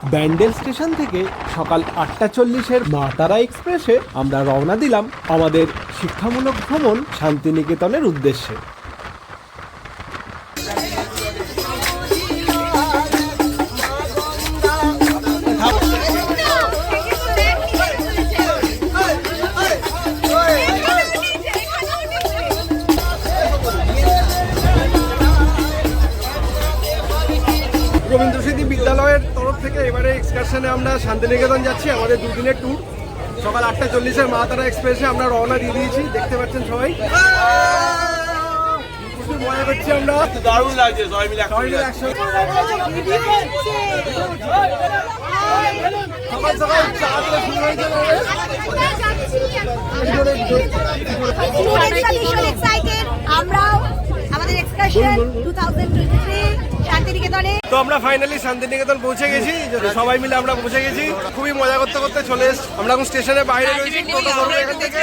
Bandel station থেকে সকাল আটটা চল্লিশের মা তারা এক্সপ্রেসে আমরা রওনা দিলাম আমাদের শিক্ষামূলক ভ্রমণ শান্তিনিকেতনের উদ্দেশ্যে। রবীন্দ্র এবারে এক্সকারশনে আমরা শান্তিনিকেতন যাচ্ছি আমাদের দুদিনের ট্যুর সকাল আটটা চল্লিশের মা তারা এক্সপ্রেসে আমরা রওনা দিয়ে দিয়েছি দেখতে পাচ্ছেন সবাই। মজা করছি আমরা। দারুণ লাগছে সবাই মিলে সকাল সকাল চা আমরাও আমাদের excursion two thousand twenty three শান্তিনিকেতনে। তো আমরা ফাইনালি শান্তিনিকেতন পৌঁছে গেছি। সবাই মিলে আমরা পৌঁছে গেছি খুবই মজা করতে করতে চলে এসেছি। আমরা এখন স্টেশনের বাইরে রয়েছি টোটো ধরবো এখান থেকে।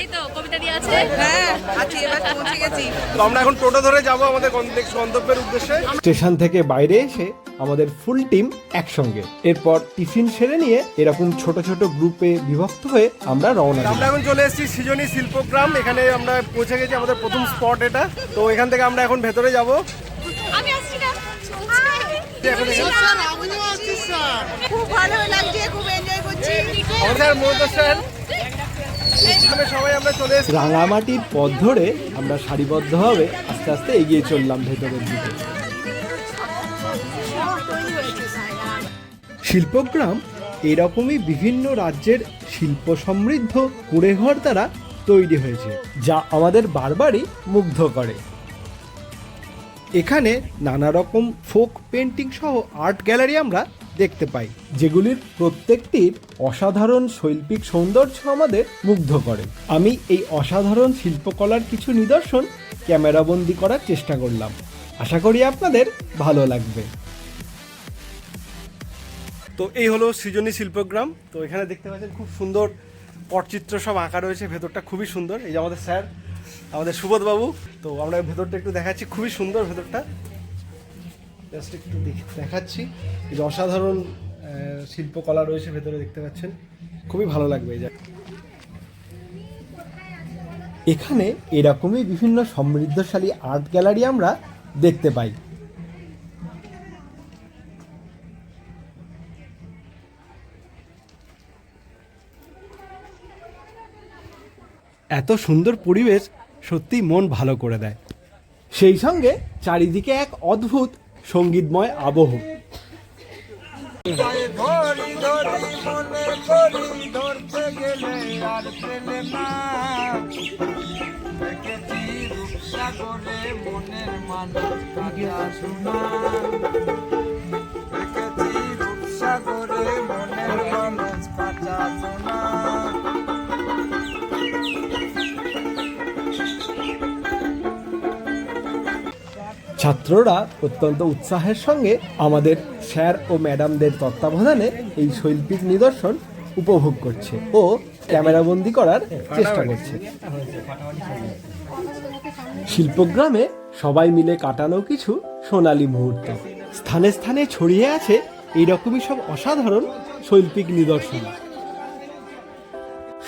এই তো কবিতা দিয়ে আছে। হ্যাঁ আছি এবার পৌঁছে গেছি। তো আমরা এখন টোটো ধরে যাব আমাদের গন্তব্যের উদ্দেশ্যে। স্টেশন থেকে বাইরে এসে আমাদের ফুল টিম একসঙ্গে। এরপর টিফিন সেরে নিয়ে এরকম ছোট ছোট গ্রুপে বিভক্ত হয়ে আমরা রওনা আমরা এখন চলে এসেছি সৃজনী শিল্পগ্রাম। এখানে আমরা পৌঁছে গেছি আমাদের প্রথম স্পট এটা। তো এখান থেকে আমরা এখন ভেতরে যাব আমি আসছি না এখন এখানে- খুব ভালো লাগছে খুব এনজয় করছি। রাঙামাটির পথ ধরে আমরা সারিবদ্ধভাবে আস্তে আস্তে এগিয়ে চললাম ভেতরের দিকে। শিল্পগ্রাম এরকমই বিভিন্ন রাজ্যের শিল্প সমৃদ্ধ কুড়েঘর দ্বারা তৈরি হয়েছে যা আমাদের বারবারই মুগ্ধ করে। এখানে নানা রকম ফোক পেন্টিং সহ আর্ট গ্যালারি আমরা দেখতে পাই, যেগুলির প্রত্যেকটির অসাধারণ শৈল্পিক সৌন্দর্য আমাদের মুগ্ধ করে। আমি এই অসাধারণ শিল্পকলার কিছু নিদর্শন ক্যামেরাবন্দি করার চেষ্টা করলাম। আশা করি আপনাদের ভালো লাগবে। তো এই হলো সৃজনী শিল্পগ্রাম। তো এখানে দেখতে পাচ্ছেন খুব সুন্দর পটচিত্র সব আঁকা রয়েছে, ভেতরটা খুবই সুন্দর। এই যে আমাদের স্যার আমাদের সুবোধ বাবু তো আমরা ভেতরটা একটু দেখাচ্ছি, খুবই সুন্দর ভেতরটা। জাস্ট একটু দেখে- দেখাচ্ছি। এই যে অসাধারণ শিল্পকলা রয়েছে ভেতরে, দেখতে পাচ্ছেন। খুবই ভালো লাগবে এই এখানে এরকমই বিভিন্ন সমৃদ্ধশালী আর্ট গ্যালারি আমরা দেখতে পাই। এত সুন্দর পরিবেশ সত্যি মন ভালো করে দেয়। সেই সঙ্গে চারিদিকে এক অদ্ভুত সঙ্গীতময় আবহ। ধরি ধরি মনে করি ধরতে ছাত্ররা অত্যন্ত উৎসাহের সঙ্গে আমাদের স্যার ও ম্যাডামদের তত্ত্বাবধানে এই শৈল্পিক নিদর্শন উপভোগ করছে ও ক্যামেরাবন্দি করার চেষ্টা করছে। শিল্পগ্রামে সবাই মিলে কাটানো কিছু সোনালী মুহূর্ত। স্থানে স্থানে ছড়িয়ে আছে এইরকমই সব অসাধারণ শৈল্পিক নিদর্শন।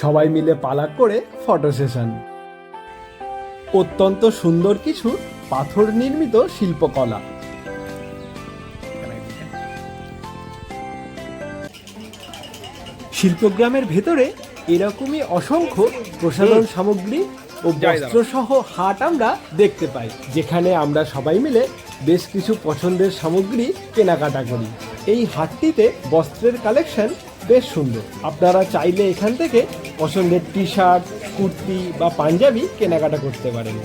সবাই মিলে পালাক করে ফটো সেশন। অত্যন্ত সুন্দর কিছু পাথর নির্মিত শিল্পকলা। শিল্পগ্রামের ভেতরে এরকমই অসংখ্য প্রসাধন সামগ্রী ও বস্ত্রসহ হাট আমরা দেখতে পাই যেখানে আমরা সবাই মিলে বেশ কিছু পছন্দের সামগ্রী কেনাকাটা করি। এই হাটটিতে বস্ত্রের কালেকশন বেশ সুন্দর। আপনারা চাইলে এখান থেকে পছন্দের টি শার্ট কুর্তি বা পাঞ্জাবি কেনাকাটা করতে পারেন।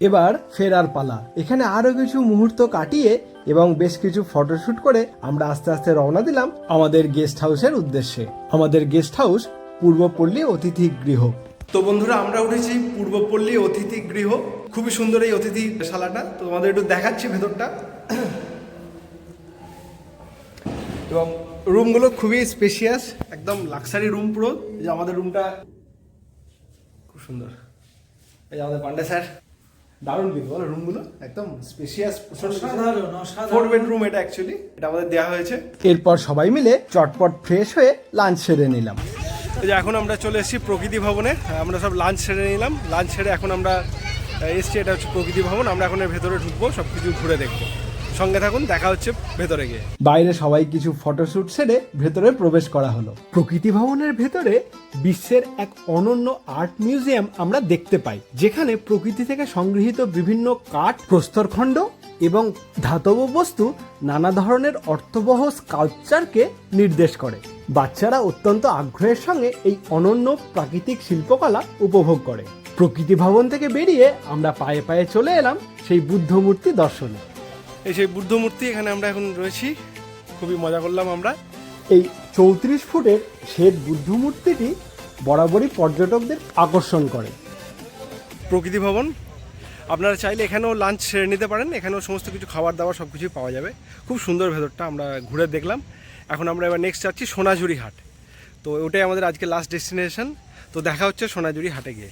এবার ফেরার পালা। এখানে আরও কিছু মুহূর্ত কাটিয়ে এবং বেশ কিছু ফটোশুট করে আমরা আস্তে আস্তে রওনা দিলাম আমাদের গেস্ট হাউসের উদ্দেশ্যে। আমাদের গেস্ট হাউস পূর্বপল্লী অতিথি গৃহ। তো বন্ধুরা, আমরা উঠেছি পূর্বপল্লী অতিথি গৃহ। খুবই সুন্দর এই অতিথিশালাটা তো আমাদের একটু দেখাচ্ছি ভেতরটা। এবং রুমগুলো খুবই স্পেশিয়াস একদম লাক্সারি রুম পুরো। যে আমাদের রুমটা খুব সুন্দর। এই আমাদের পান্ডে স্যার। দারুণ কিন্তু বলো রুমগুলো একদম স্পেশিয়াস ফোর বেডরুম এটা অ্যাকচুয়ালি এটা আমাদের দেওয়া হয়েছে। এরপর সবাই মিলে চটপট ফ্রেশ হয়ে লাঞ্চ সেরে নিলাম। এই যে এখন আমরা চলে এসেছি প্রকৃতি ভবনে আমরা সব লাঞ্চ সেরে নিলাম। লাঞ্চ সেরে এখন আমরা এসছি এটা হচ্ছে প্রকৃতি ভবন আমরা এখন এর ভেতরে ঢুকবো সব কিছু ঘুরে দেখব। সঙ্গে থাকুন, দেখা হচ্ছে ভেতরে গিয়ে। বাইরে সবাই কিছু ফটোশ্যুট সেরে ভেতরে প্রবেশ করা হলো। প্রকৃতি ভবনের ভেতরে বিশ্বের এক অনন্য আর্ট মিউজিয়াম আমরা দেখতে পাই, যেখানে প্রকৃতি থেকে সংগৃহীত বিভিন্ন কাঠ, প্রস্তরখণ্ড এবং ধাতব বস্তু নানা ধরনের অর্থবহ স্কাল্পচারকে নির্দেশ করে। বাচ্চারা অত্যন্ত আগ্রহের সঙ্গে এই অনন্য প্রাকৃতিক শিল্পকলা উপভোগ করে। প্রকৃতি ভবন থেকে বেরিয়ে আমরা পায়ে পায়ে চলে এলাম সেই বুদ্ধ মূর্তি দর্শনে। এই সেই বুদ্ধ মূর্তি এখানে আমরা এখন রয়েছি। খুবই মজা করলাম আমরা। এই চৌত্রিশ ফুটের শ্বেত বুদ্ধ মূর্তিটি বরাবরই পর্যটকদের আকর্ষণ করে। প্রকৃতি ভবন। আপনারা চাইলে এখানেও লাঞ্চ সেরে নিতে পারেন। এখানেও সমস্ত কিছু খাবার দাবার সব কিছুই পাওয়া যাবে। খুব সুন্দর ভেতরটা আমরা ঘুরে দেখলাম। এখন আমরা এবার নেক্সট যাচ্ছি সোনাঝুরি হাট। তো ওটাই আমাদের আজকে লাস্ট ডেস্টিনেশন তো দেখা হচ্ছে সোনাঝুরি হাটে গিয়ে।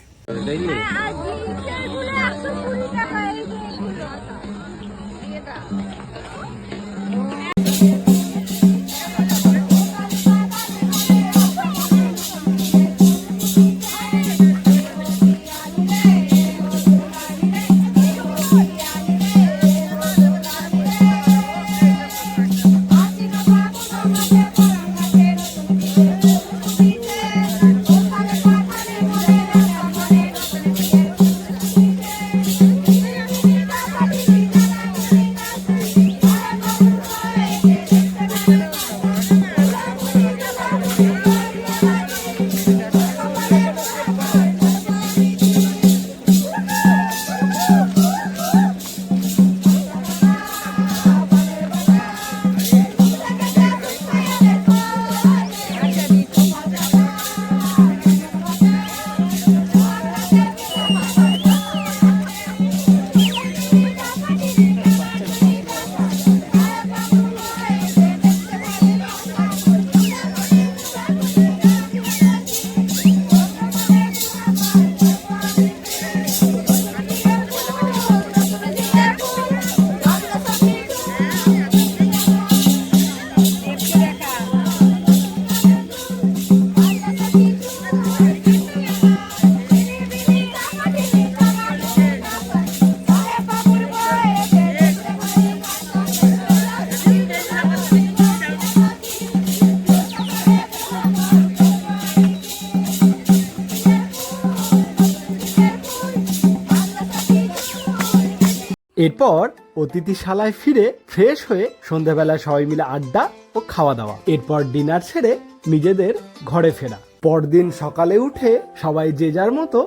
এরপর অতিথিশালায় ফিরে ফ্রেশ হয়ে সন্ধ্যাবেলায় সবাই মিলে আড্ডা ও খাওয়া দাওয়া এরপর ডিনার সেরে নিজেদের ঘরে ফেরা। পরদিন সকালে উঠে সবাই যে যার মতো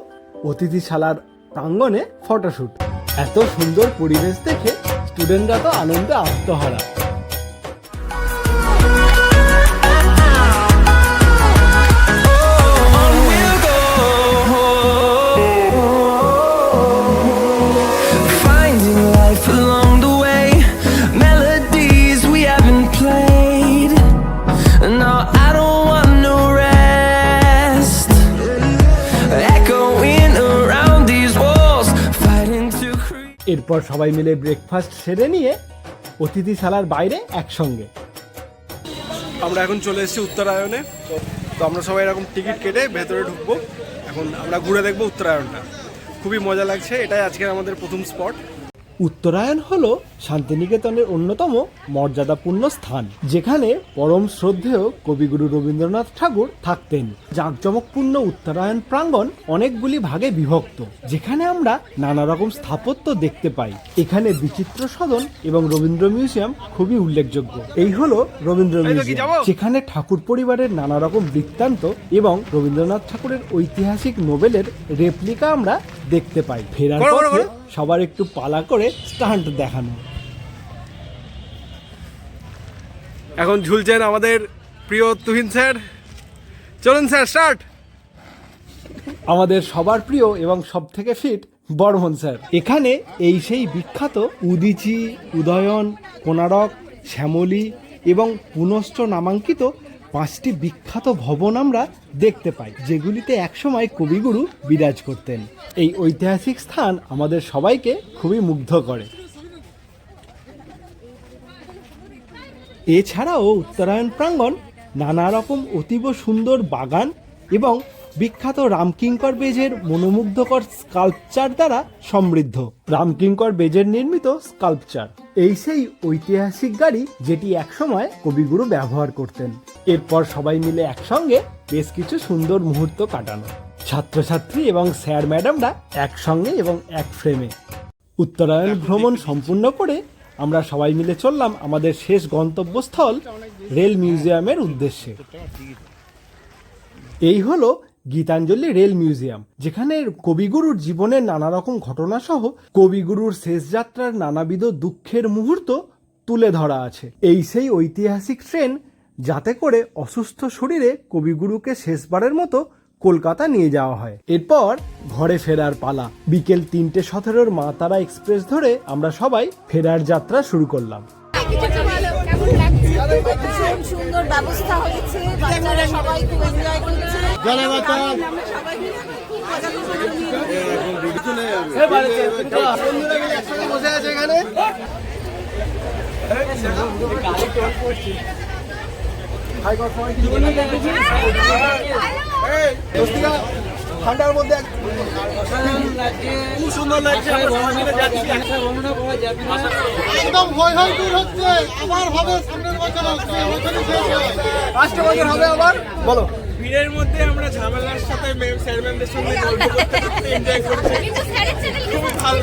অতিথিশালার প্রাঙ্গণে ফটোশ্যুট এত সুন্দর পরিবেশ দেখে স্টুডেন্টরা তো আনন্দে আত্মহারা। এরপর সবাই মিলে ব্রেকফাস্ট সেরে নিয়ে অতিথিশালার বাইরে একসঙ্গে। আমরা এখন চলে এসেছি উত্তরায়ণে। তো আমরা সবাই এরকম টিকিট কেটে ভেতরে ঢুকবো। এখন আমরা ঘুরে দেখব উত্তরায়ণটা। খুবই মজা লাগছে। এটাই আজকের আমাদের প্রথম স্পট উত্তরায়ণ হল শান্তিনিকেতনের অন্যতম মর্যাদাপূর্ণ স্থান যেখানে পরম শ্রদ্ধেয় কবিগুরু রবীন্দ্রনাথ ঠাকুর থাকতেন। জাঁকজমকপূর্ণ উত্তরায়ণ প্রাঙ্গণ অনেকগুলি ভাগে বিভক্ত যেখানে আমরা নানা রকম স্থাপত্য দেখতে পাই। এখানে বিচিত্র সদন এবং রবীন্দ্র মিউজিয়াম খুবই উল্লেখযোগ্য। এই হলো রবীন্দ্র মিউজিয়াম যেখানে ঠাকুর পরিবারের নানা রকম বৃত্তান্ত এবং রবীন্দ্রনাথ ঠাকুরের ঐতিহাসিক নোবেলের রেপ্লিকা আমরা দেখতে পাই। ফেরার পথে সবার একটু পালা করে স্টান্ট দেখানো। এখন ঝুলছেন আমাদের প্রিয় তুহিন স্যার। চলুন স্যার স্টার্ট আমাদের সবার প্রিয় এবং সব থেকে ফিট বর্মন স্যার। এখানে এই সেই বিখ্যাত উদিচি উদয়ন কোনারক শ্যামলী এবং পুনশ্চ নামাঙ্কিত পাঁচটি বিখ্যাত ভবন আমরা দেখতে পাই, যেগুলিতে একসময় কবিগুরু বিরাজ করতেন। এই ঐতিহাসিক স্থান আমাদের সবাইকে খুবই মুগ্ধ করে। এছাড়াও উত্তরায়ণ প্রাঙ্গণ নানা রকম অতীব সুন্দর বাগান এবং বিখ্যাত রামকিঙ্কর বেজের মনোমুগ্ধকর স্কাল্পচার দ্বারা সমৃদ্ধ। রামকিঙ্কর বেজের নির্মিত স্কাল্পচার। এই সেই ঐতিহাসিক গাড়ি যেটি একসময় কবিগুরু ব্যবহার করতেন। এরপর সবাই মিলে একসঙ্গে বেশ কিছু সুন্দর মুহূর্ত কাটানো। ছাত্রছাত্রী এবং স্যার ম্যাডামরা একসঙ্গে এবং এক ফ্রেমে। উত্তরায়ণ ভ্রমণ সম্পূর্ণ করে আমরা সবাই মিলে চললাম আমাদের শেষ গন্তব্যস্থল রেল মিউজিয়ামের উদ্দেশ্যে। এই হলো গীতাঞ্জলি রেল মিউজিয়াম, যেখানে কবিগুরুর জীবনের নানা রকম ঘটনা সহ কবিগুরুর শেষ যাত্রার নানাবিধ দুঃখের মুহূর্ত তুলে ধরা আছে। এই সেই ঐতিহাসিক ট্রেন যাতে করে অসুস্থ শরীরে কবিগুরুকে শেষবারের মতো কলকাতা নিয়ে যাওয়া হয়। এরপর ঘরে ফেরার পালা। বিকেল তিনটে সতেরোর মা তারা এক্সপ্রেস ধরে আমরা সবাই ফেরার যাত্রা শুরু করলাম। সুন্দর ব্যবস্থা হয়েছে বাচ্চারা সবাই খুব এনজয় করছে। আমরা সবাই মিলে খুব ঠান্ডার মধ্যে একদম ভয় ভয় দূর হচ্ছে। আবার হবে সামনের হয় পাঁচটা বছর হবে আবার? বলো। ভিড়ের মধ্যে আমরা ঝামেলার সাথে ম্যাম স্যার ম্যামদের সঙ্গে গল্প করতে করতে এনজয় করছি। কিন্তু স্যারের চ্যানেল খুবই ভালো।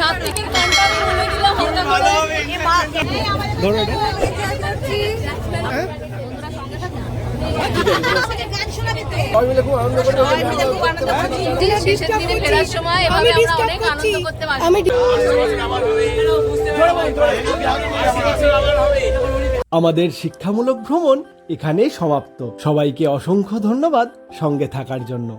সাত থেকে ঘণ্টা বলে দিল হালকা ভালো হবে ধরো এটা। শোনাবে সবাই মিলে খুব আনন্দ করছি। শেষের আমাদের শিক্ষামূলক ভ্রমণ এখানেই সমাপ্ত। সবাইকে অসংখ্য ধন্যবাদ সঙ্গে থাকার জন্য।